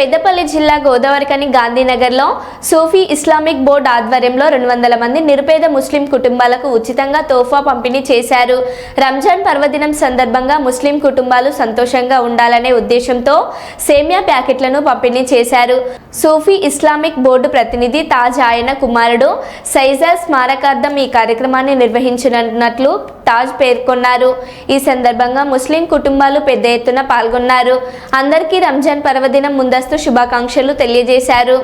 పెద్దపల్లి జిల్లా గోదావరికని గాంధీనగర్లో సూఫీ Islamic board ఆధ్వర్యంలో రెండు వందల మంది నిరుపేద ముస్లిం కుటుంబాలకు ఉచితంగా తోఫా పంపిణీ చేశారు. రంజాన్ పర్వదినం సందర్భంగా ముస్లిం కుటుంబాలు సంతోషంగా ఉండాలనే ఉద్దేశంతో సేమియా ప్యాకెట్లను పంపిణీ చేశారు. సూఫీ ఇస్లామిక్ బోర్డు ప్రతినిధి తాజ్ ఆయన కుమారుడు సైజా స్మారకార్థం ఈ కార్యక్రమాన్ని నిర్వహించనున్నట్లు తాజ్ పేర్కొన్నారు. ఈ సందర్భంగా ముస్లిం కుటుంబాలు పెద్ద ఎత్తున పాల్గొన్నారు. అందరికీ రంజాన్ పర్వదినం ముందస్తు శుభాకాంక్షలు తెలియజేశారు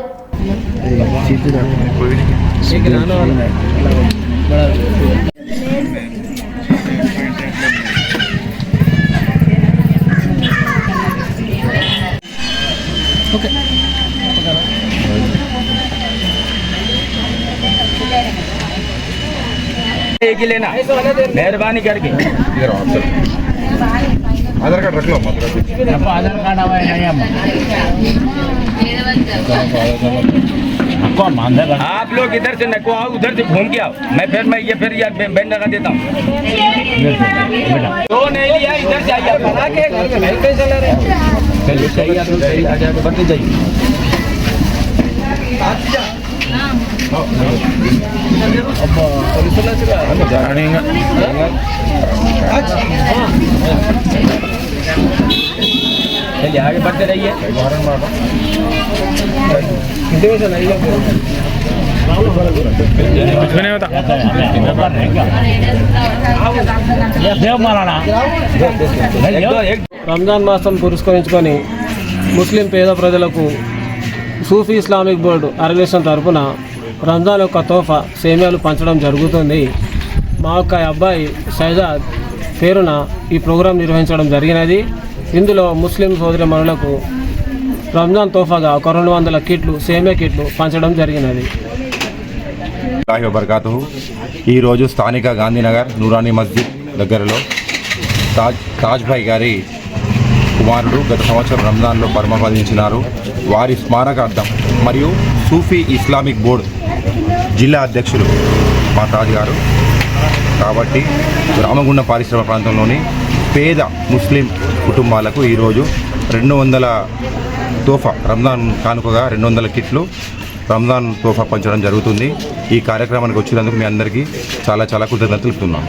एक ही लेना मेहरबानी करके आधार कार्ड रख लो मतलब आपको आधार कार्ड आवा है नहीं मानते आप लोग इधर से नको आओ उधर से घूम के आओ। मैं फिर मैं ये फिर ये बैंड लगा देता हूँ। तो नहीं लिया इधर से आइए। बना के घर में मैं कैसे चला रहे चलिए सही आप लोग सही आ जाए बढ़ते जाइए। चलिए आगे बढ़ते रहिए कुछ भी नहीं होता एक दो एक రంజాన్ మాసం పురస్కరించుకొని ముస్లిం పేద ప్రజలకు సూఫీ ఇస్లామిక్ బోర్డు ఆర్గనైజేషన్ తరఫున రంజాన్ యొక్క తోఫా సేమ్యాలు పంచడం జరుగుతుంది మా యొక్క అబ్బాయి షైజాద్ పేరున ఈ ప్రోగ్రాం నిర్వహించడం జరిగినది ఇందులో ముస్లిం సోదరి మనులకు రంజాన్ తోఫాగా ఒక రెండు వందల కిట్లు సేమే కిట్లు పంచడం జరిగినది. అల్లాహి ఈరోజు స్థానిక గాంధీనగర్ నూరానీ మస్జిద్ దగ్గరలో తాజ్ తాజ్ భాయ్ గారి కుమారుడు గత సంవత్సరం రంజాన్లో పరమపదించినారు. వారి స్మారకార్థం మరియు సూఫీ ఇస్లామిక్ బోర్డ్ జిల్లా అధ్యక్షులు మా తాజ్ గారు. కాబట్టి రామగుండ పారిశ్రమ ప్రాంతంలోని పేద ముస్లిం కుటుంబాలకు ఈరోజు రెండు వందల తోఫా రంజాన్ కానుకగా రెండు వందల కిట్లు రంజాన్ తోఫా పంచడం జరుగుతుంది. ఈ కార్యక్రమానికి వచ్చినందుకు మీ అందరికీ చాలా చాలా కృతజ్ఞతలు తెలుపుతున్నాను